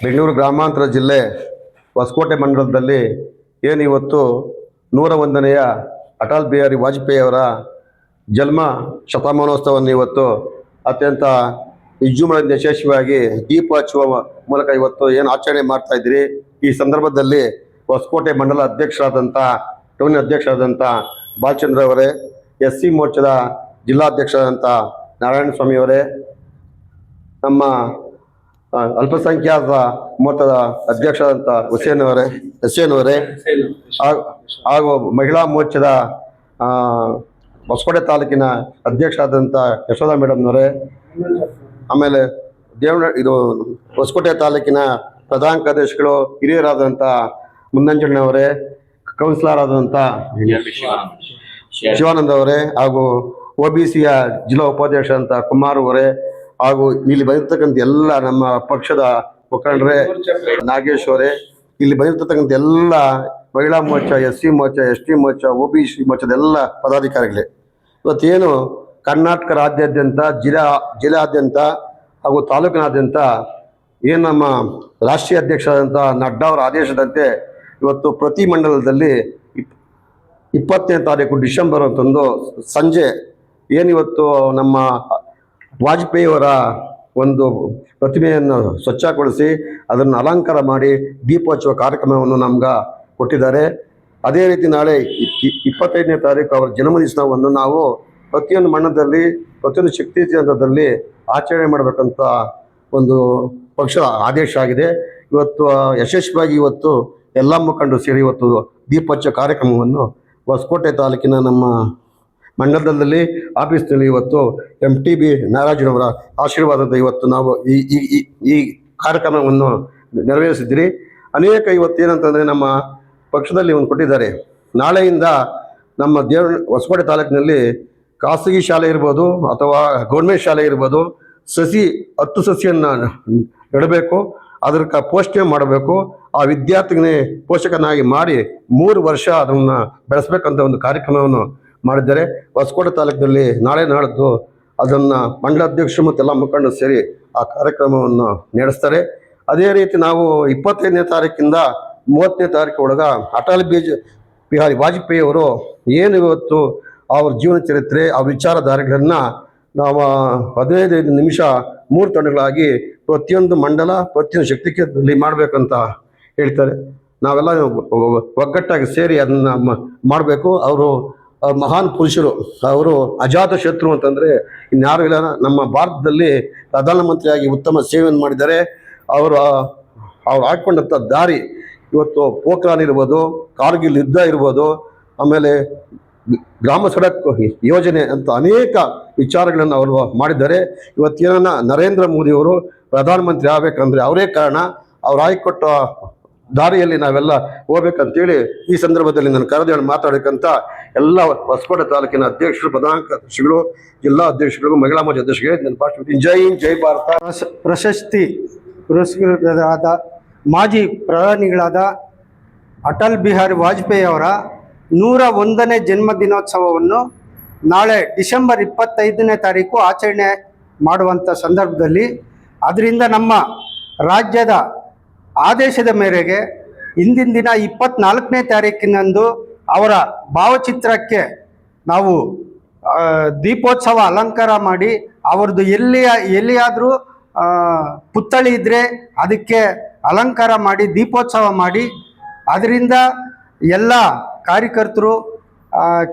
ಬೆಂಗಳೂರು ಗ್ರಾಮಾಂತರ ಜಿಲ್ಲೆ ಹೊಸಕೋಟೆ ಮಂಡಲದಲ್ಲಿ ಏನು ಇವತ್ತು ನೂರ ಒಂದನೆಯ ಅಟಲ್ ಬಿಹಾರಿ ವಾಜಪೇಯಿ ಅವರ ಜನ್ಮ ಶತಮಾನೋತ್ಸವವನ್ನು ಇವತ್ತು ಅತ್ಯಂತ ವಿಜೃಂಭಣೆಯಿಂದ ಯಶಸ್ವಿಯಾಗಿ ದೀಪ ಹಚ್ಚುವ ಮೂಲಕ ಇವತ್ತು ಏನು ಆಚರಣೆ ಮಾಡ್ತಾ ಇದ್ದೀರಿ? ಈ ಸಂದರ್ಭದಲ್ಲಿ ಹೊಸಕೋಟೆ ಮಂಡಲ ಅಧ್ಯಕ್ಷರಾದಂಥ ಟೌನ್ ಅಧ್ಯಕ್ಷರಾದಂಥ ಬಾಲಚಂದ್ರ ಅವರೇ ಎಸ್ ಸಿ ಮೋರ್ಚಾದ ಜಿಲ್ಲಾಧ್ಯಕ್ಷರಾದಂಥ ನಾರಾಯಣ ಸ್ವಾಮಿ ಅವರೇ, ನಮ್ಮ ಅಲ್ಪಸಂಖ್ಯಾತ ಮೊತ್ತದ ಅಧ್ಯಕ್ಷರಾದಂಥ ಹುಸೇನ್ ಅವರೇ ಹುಸೇನ್ ಅವರೇ ಹಾಗೂ- ಮಹಿಳಾ ಮೋರ್ಚಾದ ಹೊಸಕೋಟೆ ತಾಲೂಕಿನ ಅಧ್ಯಕ್ಷರಾದಂಥ ಯಶೋಧ ಮೇಡಮ್ನವರೇ ಆಮೇಲೆ ದೇವನ, ಇದು ಹೊಸಕೋಟೆ ತಾಲೂಕಿನ ಪ್ರಧಾನ ಕಾರ್ಯದರ್ಶಿಗಳು ಹಿರಿಯರಾದಂಥ ಮುನ್ನಂಜಣ್ಣವರೇ ಕೌನ್ಸಿಲರ್ ಆದಂಥ ಶಿವಾನಂದ ಅವರೇ ಹಾಗೂ ಒ ಬಿ ಸಿಯ ಜಿಲ್ಲಾ ಉಪಾಧ್ಯಕ್ಷ ಅಂತ ಕುಮಾರ್ ಅವರೇ ಹಾಗೂ ಇಲ್ಲಿ ಬಂದಿರ್ತಕ್ಕಂಥ ಎಲ್ಲ ನಮ್ಮ ಪಕ್ಷದ ಮುಖಂಡರೇ ನಾಗೇಶ್ವರೇ ಇಲ್ಲಿ ಬಂದಿರ್ತಕ್ಕಂಥ ಎಲ್ಲ Mahila Morcha S C Morcha S T Morcha, O B C ಮೋರ್ಚಾದ ಎಲ್ಲ ಪದಾಧಿಕಾರಿಗಳೇ. ಇವತ್ತೇನು ಕರ್ನಾಟಕ ರಾಜ್ಯಾದ್ಯಂತ, ಜಿಲ್ಲಾ, ಜಿಲ್ಲಾದ್ಯಂತ ಹಾಗೂ ತಾಲೂಕಿನಾದ್ಯಂತ ಏನು ನಮ್ಮ ರಾಷ್ಟ್ರೀಯ ಅಧ್ಯಕ್ಷರಾದಂಥ ನಡ್ಡಾ ಅವರ ಆದೇಶದಂತೆ ಇವತ್ತು ಪ್ರತಿ ಮಂಡಲದಲ್ಲಿ ಇಪ್- ಇಪ್ಪತ್ತನೇ ತಾರೀಕು ಡಿಸೆಂಬರ್ ಅಂತಂದು ಸಂಜೆ ಏನಿವತ್ತು ನಮ್ಮ ವಾಜಪೇಯಿ ಅವರ ಒಂದು ಪ್ರತಿಮೆಯನ್ನು ಸ್ವಚ್ಛಗೊಳಿಸಿ ಅದನ್ನು ಅಲಂಕಾರ ಮಾಡಿ ದೀಪೋತ್ಸವ ಕಾರ್ಯಕ್ರಮವನ್ನು ನಮ್ಗೆ ಕೊಟ್ಟಿದ್ದಾರೆ. ಅದೇ ರೀತಿ ನಾಳೆ ಇಪ್ಪತ್ತೈದನೇ ತಾರೀಕು ಅವರ ಜನ್ಮದಿನವನ್ನು ನಾವು ಪ್ರತಿಯೊಂದು ಮಣ್ಣದಲ್ಲಿ, ಪ್ರತಿಯೊಂದು ಶಕ್ತಿ ಕೇಂದ್ರದಲ್ಲಿ ಆಚರಣೆ ಮಾಡಬೇಕಂತ ಒಂದು ಪಕ್ಷ ಆದೇಶ ಆಗಿದೆ. ಇವತ್ತು ಯಶಸ್ವಿಯಾಗಿ ಇವತ್ತು ಎಲ್ಲ ಮುಖಂಡರು ಸೇರಿ ಇವತ್ತು ದೀಪೋತ್ಸವ ಕಾರ್ಯಕ್ರಮವನ್ನು ಹೊಸಕೋಟೆ ತಾಲೂಕಿನ ನಮ್ಮ ಮಂಡಲದಲ್ಲಿ ಆಫೀಸ್ನಲ್ಲಿ ಇವತ್ತು ಎಂ ಟಿ ಬಿ ನಾಗರಾಜನವರ ಆಶೀರ್ವಾದದ ಇವತ್ತು ನಾವು ಈ ಈ, ಈ- ಕಾರ್ಯಕ್ರಮವನ್ನು ನೆರವೇರಿಸಿದ್ದೀರಿ. ಅನೇಕ ಇವತ್ತೇನಂತಂದರೆ ನಮ್ಮ ಪಕ್ಷದಲ್ಲಿ ಒಂದು ಕೊಟ್ಟಿದ್ದಾರೆ. ನಾಳೆಯಿಂದ ನಮ್ಮ ದೇವ ಹೊಸಕೋಟೆ ತಾಲೂಕಿನಲ್ಲಿ ಖಾಸಗಿ ಶಾಲೆ ಇರ್ಬೋದು ಅಥವಾ ಗೌರ್ಮೆಂಟ್ ಶಾಲೆ ಇರ್ಬೋದು, ಸಸಿ, ಹತ್ತು ಸಸಿಯನ್ನು ನೆಡಬೇಕು, ಅದಕ್ಕೆ ಪೋಷಣೆ ಮಾಡಬೇಕು, ಆ ವಿದ್ಯಾರ್ಥಿಗೆ ಪೋಷಕನಾಗಿ ಮಾಡಿ ಮೂರು ವರ್ಷ ಅದನ್ನು ಬೆಳೆಸ್ಬೇಕಂತ ಒಂದು ಕಾರ್ಯಕ್ರಮವನ್ನು ಮಾಡಿದ್ದಾರೆ. ಹೊಸಕೋಟೆ ತಾಲೂಕಿನಲ್ಲಿ ನಾಳೆ ನಾಡಿದ್ದು ಅದನ್ನು ಮಂಡಲ ಅಧ್ಯಕ್ಷರು ಮತ್ತು ಎಲ್ಲ ಮುಖಂಡರು ಸೇರಿ ಆ ಕಾರ್ಯಕ್ರಮವನ್ನು ನಡೆಸ್ತಾರೆ. ಅದೇ ರೀತಿ ನಾವು ಇಪ್ಪತ್ತೈದನೇ ತಾರೀಕಿಂದ ಮೂವತ್ತನೇ ತಾರೀಕು ಒಳಗ ಅಟಲ್ ಬೀಜ್ ಬಿಹಾರಿ ವಾಜಪೇಯಿ ಅವರು ಏನು ಇವತ್ತು ಅವ್ರ ಜೀವನ ಚರಿತ್ರೆ, ಆ ವಿಚಾರಧಾರೆಗಳನ್ನು ನಾವು ಹದಿನೈದೈದು ನಿಮಿಷ ಮೂರು ತಂಡಗಳಾಗಿ ಪ್ರತಿಯೊಂದು ಮಂಡಲ, ಪ್ರತಿಯೊಂದು ಶಕ್ತಿ ಕೇಂದ್ರದಲ್ಲಿ ಮಾಡಬೇಕಂತ ಹೇಳ್ತಾರೆ. ನಾವೆಲ್ಲ ಒಗ್ಗಟ್ಟಾಗಿ ಸೇರಿ ಅದನ್ನು ಮಾಡಬೇಕು. ಅವರು ಮಹಾನ್ ಪುರುಷರು, ಅವರು ಅಜಾತ ಶತ್ರು ಅಂತಂದರೆ ಇನ್ಯಾರು ಇಲ್ಲ, ನಮ್ಮ ಭಾರತದಲ್ಲಿ ಪ್ರಧಾನಮಂತ್ರಿಯಾಗಿ ಉತ್ತಮ ಸೇವೆಯನ್ನು ಮಾಡಿದ್ದಾರೆ. ಅವರು ಅವ್ರು ಹಾಕ್ಕೊಂಡಂಥ ದಾರಿ, ಇವತ್ತು ಪೋಖ್ರಾನ್ ಇರ್ಬೋದು, ಕಾರ್ಗಿಲ್ ಯುದ್ಧ ಇರ್ಬೋದು, ಆಮೇಲೆ ಗ್ರಾಮ ಸಡಕ್ ಯೋಜನೆ ಅಂತ ಅನೇಕ ವಿಚಾರಗಳನ್ನು ಅವರು ಮಾಡಿದ್ದಾರೆ. ಇವತ್ತೇನ ನರೇಂದ್ರ ಮೋದಿಯವರು ಪ್ರಧಾನಮಂತ್ರಿ ಆಗಬೇಕಂದ್ರೆ ಅವರೇ ಕಾರಣ, ಅವ್ರು ಆಯ್ಕೊಟ್ಟ ದಾರಿಯಲ್ಲಿ ನಾವೆಲ್ಲ ಹೋಗ್ಬೇಕಂತೇಳಿ ಈ ಸಂದರ್ಭದಲ್ಲಿ ನಾನು ಕರೆದೇಳಿ ಮಾತಾಡಬೇಕಂತ ಎಲ್ಲ ಹೊಸಕೋಟೆ ತಾಲೂಕಿನ ಅಧ್ಯಕ್ಷರು, ಪ್ರಧಾನ ಕಾರ್ಯದರ್ಶಿಗಳು, ಜಿಲ್ಲಾ ಅಧ್ಯಕ್ಷರು ಮಹಿಳಾ ಮೋರ್ಚಾ ಅಧ್ಯಕ್ಷರಿಗೆ ನನ್ನ ಪಾಠ ಜೈ ಜೈ ಭಾರತ. ಪ್ರಶ- ಪ್ರಶಸ್ತಿ ಪುರಸ್ಕೃತರಾದ ಮಾಜಿ ಪ್ರಧಾನಿಗಳಾದ ಅಟಲ್ ಬಿಹಾರಿ ವಾಜಪೇಯಿ ಅವರ ನೂರ ಒಂದನೇ ಜನ್ಮ ದಿನೋತ್ಸವವನ್ನು ನಾಳೆ ಡಿಸೆಂಬರ್ ಇಪ್ಪತ್ತೈದನೇ ತಾರೀಕು ಆಚರಣೆ ಮಾಡುವಂಥ ಸಂದರ್ಭದಲ್ಲಿ, ಅದರಿಂದ ನಮ್ಮ ರಾಜ್ಯದ ಆದೇಶದ ಮೇರೆಗೆ ಇಂದಿನ ದಿನ ಇಪ್ಪತ್ನಾಲ್ಕನೇ ತಾರೀಕಿನಂದು ಅವರ ಭಾವಚಿತ್ರಕ್ಕೆ ನಾವು ದೀಪೋತ್ಸವ ಅಲಂಕಾರ ಮಾಡಿ ಅವ್ರದ್ದು ಎಲ್ಲಿಯ, ಎಲ್ಲಿಯಾದರೂ ಪುತ್ಥಳಿ ಇದ್ದರೆ ಅದಕ್ಕೆ ಅಲಂಕಾರ ಮಾಡಿ, ದೀಪೋತ್ಸವ ಮಾಡಿ. ಅದರಿಂದ ಎಲ್ಲ ಕಾರ್ಯಕರ್ತರು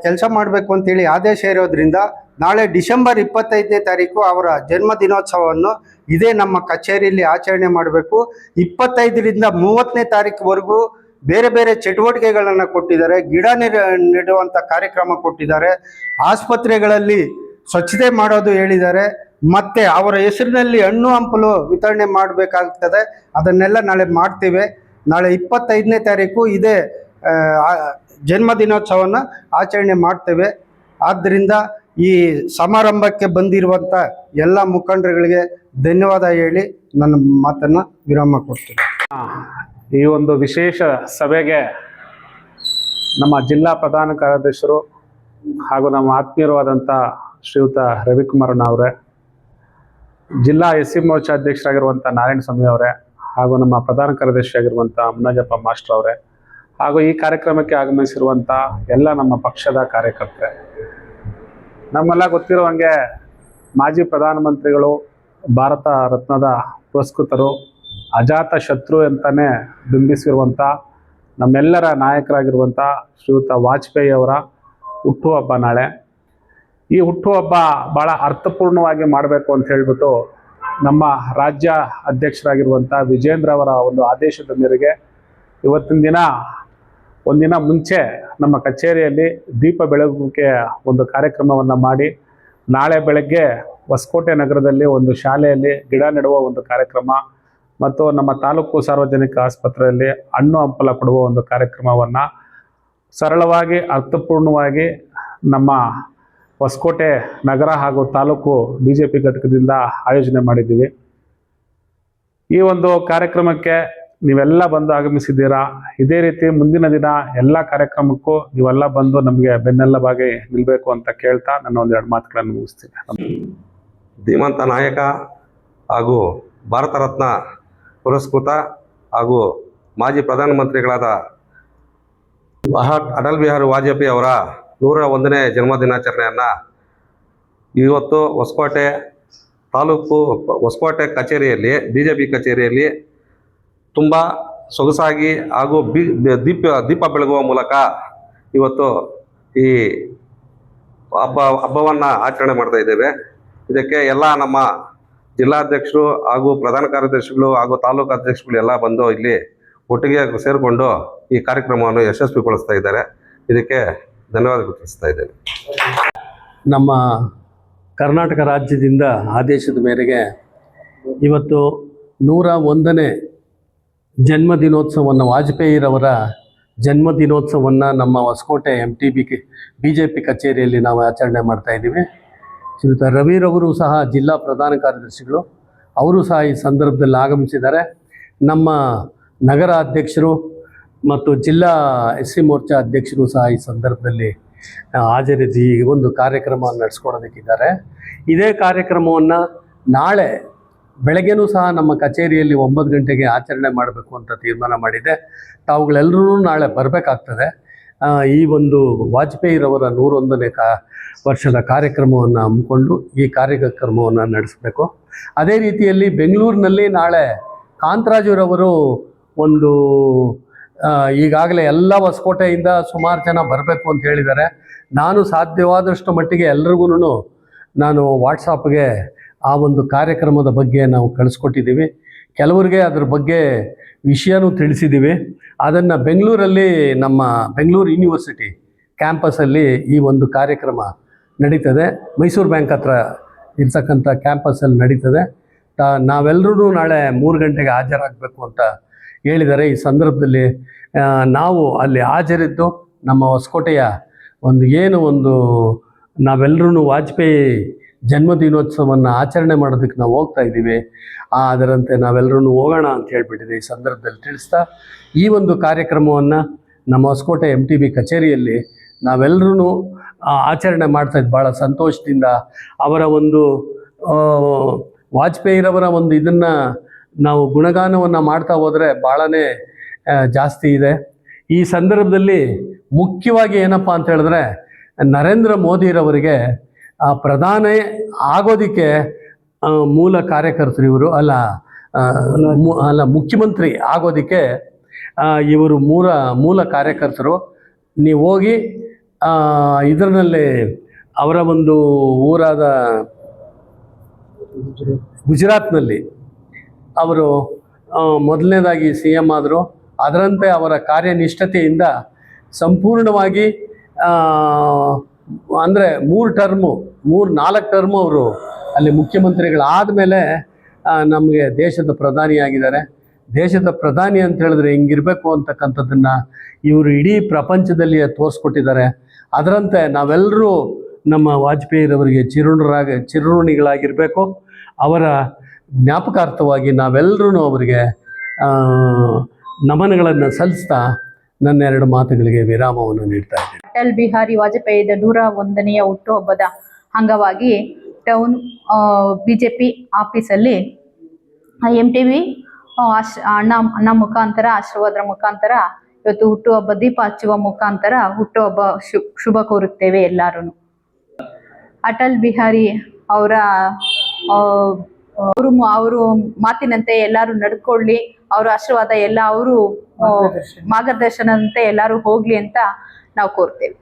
ಕೆಲಸ ಮಾಡಬೇಕು ಅಂತೇಳಿ ಆದೇಶ ಇರೋದ್ರಿಂದ ನಾಳೆ ಡಿಸೆಂಬರ್ ಇಪ್ಪತ್ತೈದನೇ ತಾರೀಕು ಅವರ ಜನ್ಮ ದಿನೋತ್ಸವವನ್ನು ಇದೇ ನಮ್ಮ ಕಚೇರಿಯಲ್ಲಿ ಆಚರಣೆ ಮಾಡಬೇಕು. ಇಪ್ಪತ್ತೈದರಿಂದ ಮೂವತ್ತನೇ ತಾರೀಕುವರೆಗೂ ಬೇರೆ ಬೇರೆ ಚಟುವಟಿಕೆಗಳನ್ನು ಕೊಟ್ಟಿದ್ದಾರೆ. ಗಿಡ ನೆಡ ನೆಡುವಂಥ ಕಾರ್ಯಕ್ರಮ ಕೊಟ್ಟಿದ್ದಾರೆ. ಆಸ್ಪತ್ರೆಗಳಲ್ಲಿ ಸ್ವಚ್ಛತೆ ಮಾಡೋದು ಹೇಳಿದ್ದಾರೆ. ಮತ್ತೆ ಅವರ ಹೆಸರಿನಲ್ಲಿ ಹಣ್ಣು ಹಂಪಲು ವಿತರಣೆ ಮಾಡಬೇಕಾಗ್ತದೆ. ಅದನ್ನೆಲ್ಲ ನಾಳೆ ಮಾಡ್ತೇವೆ. ನಾಳೆ ಇಪ್ಪತ್ತೈದನೇ ತಾರೀಕು ಇದೇ ಆ, ಆ- ಜನ್ಮ ದಿನೋತ್ಸವನ ಆಚರಣೆ ಮಾಡ್ತೇವೆ. ಆದ್ದರಿಂದ ಈ ಸಮಾರಂಭಕ್ಕೆ ಬಂದಿರುವಂಥ ಎಲ್ಲ ಮುಖಂಡರುಗಳಿಗೆ ಧನ್ಯವಾದ ಹೇಳಿ ನನ್ನ ಮಾತನ್ನು ವಿರಾಮ ಕೊಡ್ತೀನಿ. ಈ ಒಂದು ವಿಶೇಷ ಸಭೆಗೆ ನಮ್ಮ ಜಿಲ್ಲಾ ಪ್ರಧಾನ ಕಾರ್ಯದರ್ಶರು ಹಾಗೂ ನಮ್ಮ ಆತ್ಮೀಯರಾದಂಥ ಶ್ರೀಯುತ ರವಿಕುಮಾರಣ್ಣ ಅವರೇ, ಜಿಲ್ಲಾ ಎಸ್ ಸಿ ಮೋರ್ಚಾ ಅಧ್ಯಕ್ಷರಾಗಿರುವಂಥ ನಾರಾಯಣ ಸ್ವಾಮಿ ಅವರೇ ಹಾಗೂ ನಮ್ಮ ಪ್ರಧಾನ ಕಾರ್ಯದರ್ಶಿ ಆಗಿರುವಂಥ ಮುನ್ನಜಪ್ಪ ಮಾಸ್ಟರ್ ಅವರೇ ಹಾಗೂ ಈ ಕಾರ್ಯಕ್ರಮಕ್ಕೆ ಆಗಮಿಸಿರುವಂಥ ಎಲ್ಲ ನಮ್ಮ ಪಕ್ಷದ ಕಾರ್ಯಕರ್ತರೆ. ನಮ್ಮೆಲ್ಲ ಗೊತ್ತಿರೋ ಹಂಗೆ ಮಾಜಿ ಪ್ರಧಾನಮಂತ್ರಿಗಳು, ಭಾರತ ರತ್ನದ ಪುರಸ್ಕೃತರು, ಅಜಾತ ಶತ್ರು ಅಂತಲೇ ಬಿಂಬಿಸಿರುವಂಥ, ನಮ್ಮೆಲ್ಲರ ನಾಯಕರಾಗಿರುವಂಥ ಶ್ರೀಯುತ ವಾಜಪೇಯಿ ಅವರ ಹುಟ್ಟುಹಬ್ಬ ನಾಳೆ. ಈ ಹುಟ್ಟುಹಬ್ಬ ಭಾಳ ಅರ್ಥಪೂರ್ಣವಾಗಿ ಮಾಡಬೇಕು ಅಂತ ಹೇಳ್ಬಿಟ್ಟು ನಮ್ಮ ರಾಜ್ಯ ಅಧ್ಯಕ್ಷರಾಗಿರುವಂಥ ವಿಜೇಂದ್ರ ಅವರ ಒಂದು ಆದೇಶದ ಮೇರೆಗೆ ಇವತ್ತಿನ ದಿನ ಒಂದಿನ ಮುಂಚೆ ನಮ್ಮ ಕಚೇರಿಯಲ್ಲಿ ದೀಪ ಬೆಳಗುವಿಕೆ ಒಂದು ಕಾರ್ಯಕ್ರಮವನ್ನು ಮಾಡಿ, ನಾಳೆ ಬೆಳಗ್ಗೆ ಹೊಸಕೋಟೆ ನಗರದಲ್ಲಿ ಒಂದು ಶಾಲೆಯಲ್ಲಿ ಗಿಡ ನೆಡುವ ಒಂದು ಕಾರ್ಯಕ್ರಮ ಮತ್ತು ನಮ್ಮ ತಾಲೂಕು ಸಾರ್ವಜನಿಕ ಆಸ್ಪತ್ರೆಯಲ್ಲಿ ಹಣ್ಣು ಹಂಪಲ ಕೊಡುವ ಒಂದು ಕಾರ್ಯಕ್ರಮವನ್ನು ಸರಳವಾಗಿ, ಅರ್ಥಪೂರ್ಣವಾಗಿ ನಮ್ಮ ಹೊಸಕೋಟೆ ನಗರ ಹಾಗೂ ತಾಲೂಕು ಬಿ ಘಟಕದಿಂದ ಆಯೋಜನೆ ಮಾಡಿದ್ದೀವಿ. ಈ ಒಂದು ಕಾರ್ಯಕ್ರಮಕ್ಕೆ ನೀವೆಲ್ಲ ಬಂದು ಆಗಮಿಸಿದ್ದೀರಾ? ಇದೇ ರೀತಿ ಮುಂದಿನ ದಿನ ಎಲ್ಲ ಕಾರ್ಯಕ್ರಮಕ್ಕೂ ನೀವೆಲ್ಲ ಬಂದು ನಮಗೆ ಬೆನ್ನೆಲ್ಲಬಾಗಿ ನಿಲ್ಲಬೇಕು ಅಂತ ಕೇಳ್ತಾ ನನ್ನ ಒಂದೆರಡು ಮಾತುಗಳನ್ನು ಮುಗಿಸ್ತೀನಿ. ಧೀಮಂತ ನಾಯಕ ಹಾಗೂ ಭಾರತ ರತ್ನ ಪುರಸ್ಕೃತ ಹಾಗೂ ಮಾಜಿ ಪ್ರಧಾನಮಂತ್ರಿಗಳಾದ ಮಹಾ- ಅಟಲ್ ಬಿಹಾರಿ ವಾಜಪೇಯಿ ಅವರ ನೂರ ಒಂದನೇ ಜನ್ಮ ದಿನಾಚರಣೆಯನ್ನು ಇವತ್ತು ಹೊಸಕೋಟೆ ತಾಲೂಕು ಹೊಸಕೋಟೆ ಕಚೇರಿಯಲ್ಲಿ ಬಿ ಜೆ ಪಿ ಕಚೇರಿಯಲ್ಲಿ ತುಂಬ ಸೊಗಸಾಗಿ ಹಾಗೂ ಬಿ ದೀಪ ದೀಪ ಬೆಳಗುವ ಮೂಲಕ ಇವತ್ತು ಈ ಹಬ್ಬ, ಹಬ್ಬವನ್ನು ಆಚರಣೆ ಮಾಡ್ತಾ ಇದ್ದೇವೆ. ಇದಕ್ಕೆ ಎಲ್ಲ ನಮ್ಮ ಜಿಲ್ಲಾಧ್ಯಕ್ಷರು ಹಾಗೂ ಪ್ರಧಾನ ಕಾರ್ಯದರ್ಶಿಗಳು ಹಾಗೂ ತಾಲೂಕು ಅಧ್ಯಕ್ಷಗಳು ಎಲ್ಲ ಬಂದು ಇಲ್ಲಿ ಒಟ್ಟಿಗೆ ಸೇರಿಕೊಂಡು ಈ ಕಾರ್ಯಕ್ರಮವನ್ನು ಯಶಸ್ವಿಗೊಳಿಸ್ತಾ ಇದ್ದಾರೆ. ಇದಕ್ಕೆ ಧನ್ಯವಾದ ತಿಳಿಸ್ತಾ ಇದ್ದೇನೆ. ನಮ್ಮ ಕರ್ನಾಟಕ ರಾಜ್ಯದಿಂದ ಆದೇಶದ ಮೇರೆಗೆ ಇವತ್ತು ನೂರ ಒಂದನೇ ಜನ್ಮ ದಿನೋತ್ಸವವನ್ನು ವಾಜಪೇಯಿರವರ ಜನ್ಮ ದಿನೋತ್ಸವವನ್ನು ನಮ್ಮ Hoskote M T B B J P ಕಚೇರಿಯಲ್ಲಿ ನಾವು ಆಚರಣೆ ಮಾಡ್ತಾ ಇದ್ದೀವಿ. ಶ್ರೀಯುತ ರವಿರವರು ಸಹ ಜಿಲ್ಲಾ ಪ್ರಧಾನ ಕಾರ್ಯದರ್ಶಿಗಳು. ಅವರು ಸಹ ಈ ಸಂದರ್ಭದಲ್ಲಿ ಆಗಮಿಸಿದ್ದಾರೆ. ನಮ್ಮ ನಗರ ಅಧ್ಯಕ್ಷರು ಮತ್ತು ಜಿಲ್ಲಾ ಎಸ್ ಸಿ ಮೋರ್ಚಾ ಅಧ್ಯಕ್ಷರು ಸಹ ಈ ಸಂದರ್ಭದಲ್ಲಿ ಹಾಜರಿದ್ದು ಈ ಒಂದು ಕಾರ್ಯಕ್ರಮವನ್ನು ನಡೆಸ್ಕೊಡೋದಕ್ಕಿದ್ದಾರೆ. ಇದೇ ಕಾರ್ಯಕ್ರಮವನ್ನು ನಾಳೆ ಬೆಳಗ್ಗೆನೂ ಸಹ ನಮ್ಮ ಕಚೇರಿಯಲ್ಲಿ ಒಂಬತ್ತು ಗಂಟೆಗೆ ಆಚರಣೆ ಮಾಡಬೇಕು ಅಂತ ತೀರ್ಮಾನ ಮಾಡಿದೆ. ತಾವುಗಳೆಲ್ಲರೂ ನಾಳೆ ಬರಬೇಕಾಗ್ತದೆ. ಈ ಒಂದು ವಾಜಪೇಯಿರವರ ನೂರೊಂದನೇ ಕಾ, ವರ್ಷದ ಕಾರ್ಯಕ್ರಮವನ್ನು ಹಮ್ಮಿಕೊಂಡು ಈ ಕಾರ್ಯಕ್ರಮವನ್ನು ನಡೆಸಬೇಕು. ಅದೇ ರೀತಿಯಲ್ಲಿ ಬೆಂಗಳೂರಿನಲ್ಲಿ ನಾಳೆ ಕಾಂತರಾಜುರವರು ಒಂದು ಈಗಾಗಲೇ ಎಲ್ಲ ಹೊಸಕೋಟೆಯಿಂದ ಸುಮಾರು ಜನ ಬರಬೇಕು ಅಂತ ಹೇಳಿದ್ದಾರೆ. ನಾನು ಸಾಧ್ಯವಾದಷ್ಟು ಮಟ್ಟಿಗೆ ಎಲ್ರಿಗೂ ನಾನು ವಾಟ್ಸಾಪ್ಗೆ ಆ ಒಂದು ಕಾರ್ಯಕ್ರಮದ ಬಗ್ಗೆ ನಾವು ಕಳಿಸ್ಕೊಟ್ಟಿದ್ದೀವಿ. ಕೆಲವರಿಗೆ ಅದ್ರ ಬಗ್ಗೆ ವಿಷಯನೂ ತಿಳಿಸಿದ್ದೀವಿ. ಅದನ್ನು ಬೆಂಗಳೂರಲ್ಲಿ ನಮ್ಮ ಬೆಂಗಳೂರು ಯೂನಿವರ್ಸಿಟಿ ಕ್ಯಾಂಪಸಲ್ಲಿ ಈ ಒಂದು ಕಾರ್ಯಕ್ರಮ ನಡೀತದೆ. ಮೈಸೂರು ಬ್ಯಾಂಕ್ ಹತ್ರ ಇರ್ತಕ್ಕಂಥ ಕ್ಯಾಂಪಸಲ್ಲಿ ನಡೀತದೆ. ತಾ ನಾವೆಲ್ಲರೂ ನಾಳೆ ಮೂರು ಗಂಟೆಗೆ ಹಾಜರಾಗಬೇಕು ಅಂತ ಹೇಳಿದ್ದಾರೆ ಈ ಸಂದರ್ಭದಲ್ಲಿ ನಾವು ಅಲ್ಲಿ ಹಾಜರಿದ್ದು ನಮ್ಮ ಹೊಸಕೋಟೆಯ ಒಂದು ಏನು ಒಂದು ನಾವೆಲ್ಲರೂ ವಾಜಪೇಯಿ ಜನ್ಮ ದಿನೋತ್ಸವವನ್ನು ಆಚರಣೆ ಮಾಡೋದಕ್ಕೆ ನಾವು ಹೋಗ್ತಾ ಇದ್ದೀವಿ. ಅದರಂತೆ ನಾವೆಲ್ಲರೂ ಹೋಗೋಣ ಅಂತ ಹೇಳ್ಬಿಟ್ಟಿದೆ ಈ ಸಂದರ್ಭದಲ್ಲಿ ತಿಳಿಸ್ತಾ. ಈ ಒಂದು ಕಾರ್ಯಕ್ರಮವನ್ನು ನಮ್ಮ ಹೊಸಕೋಟೆ ಎಂ ಟಿ ಬಿ ಕಚೇರಿಯಲ್ಲಿ ನಾವೆಲ್ಲರೂ ಆಚರಣೆ ಮಾಡ್ತಾ ಇದ್ದು ಭಾಳ ಸಂತೋಷದಿಂದ ಅವರ ಒಂದು ವಾಜಪೇಯಿರವರ ಒಂದು ಇದನ್ನು ನಾವು ಗುಣಗಾನವನ್ನು ಮಾಡ್ತಾ ಹೋದರೆ ಭಾಳನೇ ಜಾಸ್ತಿ ಇದೆ. ಈ ಸಂದರ್ಭದಲ್ಲಿ ಮುಖ್ಯವಾಗಿ ಏನಪ್ಪಾ ಅಂತ ಹೇಳಿದ್ರೆ ನರೇಂದ್ರ ಮೋದಿರವರಿಗೆ ಆ, ಪ್ರಧಾನ ಆಗೋದಕ್ಕೆ ಮೂಲ ಕಾರ್ಯಕರ್ತರು ಇವರು ಅಲ್ಲ ಅಲ್ಲ ಮುಖ್ಯಮಂತ್ರಿ ಆಗೋದಕ್ಕೆ ಇವರು ಮೂಲ ಮೂಲ ಕಾರ್ಯಕರ್ತರು. ನೀವು ಹೋಗಿ ಇದರಲ್ಲಿ ಅವರ ಒಂದು ಊರಾದ ಗುಜರಾತ್ನಲ್ಲಿ ಅವರು ಮೊದಲನೇದಾಗಿ ಸಿ ಎಂ ಆದರು. ಅದರಂತೆ ಅವರ ಕಾರ್ಯನಿಷ್ಠತೆಯಿಂದ ಸಂಪೂರ್ಣವಾಗಿ ಅಂದರೆ ಮೂರು ಟರ್ಮು, ಮೂರು ನಾಲ್ಕು ಟರ್ಮು ಅವರು ಅಲ್ಲಿ ಮುಖ್ಯಮಂತ್ರಿಗಳಾದ ಮೇಲೆ ನಮಗೆ ದೇಶದ ಪ್ರಧಾನಿಯಾಗಿದ್ದಾರೆ ದೇಶದ ಪ್ರಧಾನಿ ಅಂತ ಹೇಳಿದ್ರೆ ಹಿಂಗಿರಬೇಕು ಅಂತಕ್ಕಂಥದ್ದನ್ನು ಇವರು ಇಡೀ ಪ್ರಪಂಚದಲ್ಲಿ ತೋರಿಸ್ಕೊಟ್ಟಿದ್ದಾರೆ. ಅದರಂತೆ ನಾವೆಲ್ಲರೂ ನಮ್ಮ ವಾಜಪೇಯಿರವರಿಗೆ ಚಿರುಣರಾಗ, ಚಿರುಣಿಗಳಾಗಿರಬೇಕು. ಅವರ ಜ್ಞಾಪಕಾರ್ಥವಾಗಿ ನಾವೆಲ್ಲರೂ ಅವರಿಗೆ ನಮನಗಳನ್ನು ಸಲ್ಲಿಸ್ತಾ ನನ್ನ ಎರಡು ಮಾತುಗಳಿಗೆ ವಿರಾಮವನ್ನು ನೀಡ್ತಾ ಇದ್ದೇನೆ. ಅಟಲ್ ಬಿಹಾರಿ ವಾಜಪೇಯಿದ ನೂರ ಒಂದನೆಯ ಹುಟ್ಟುಹಬ್ಬದ ಅಂಗವಾಗಿ ಟೌನ್ ಬಿಜೆಪಿ ಆಫೀಸಲ್ಲಿ ಎಂ ಟಿ ವಿ ಆಶ್- ಅಣ್ಣ ಅಣ್ಣ ಮುಖಾಂತರ, ಆಶೀರ್ವಾದರ ಮುಖಾಂತರ ಇವತ್ತು ಹುಟ್ಟುಹಬ್ಬ ದೀಪ ಹಚ್ಚುವ ಮುಖಾಂತರ ಹುಟ್ಟುಹಬ್ಬ ಶು, ಶುಭ ಕೋರುತ್ತೇವೆ ಎಲ್ಲರೂ ಅಟಲ್ ಬಿಹಾರಿ ಅವರ ಅವರು ಅವರು ಮಾತಿನಂತೆ ಎಲ್ಲರೂ ನಡ್ಕೊಳ್ಳಿ. ಅವರ ಆಶೀರ್ವಾದ ಎಲ್ಲ ಅವರು ಮಾರ್ಗದರ್ಶನದಂತೆ ಎಲ್ಲರೂ ಹೋಗ್ಲಿ ಅಂತ ನಾವು ಕೋರ್ತೇವೆ.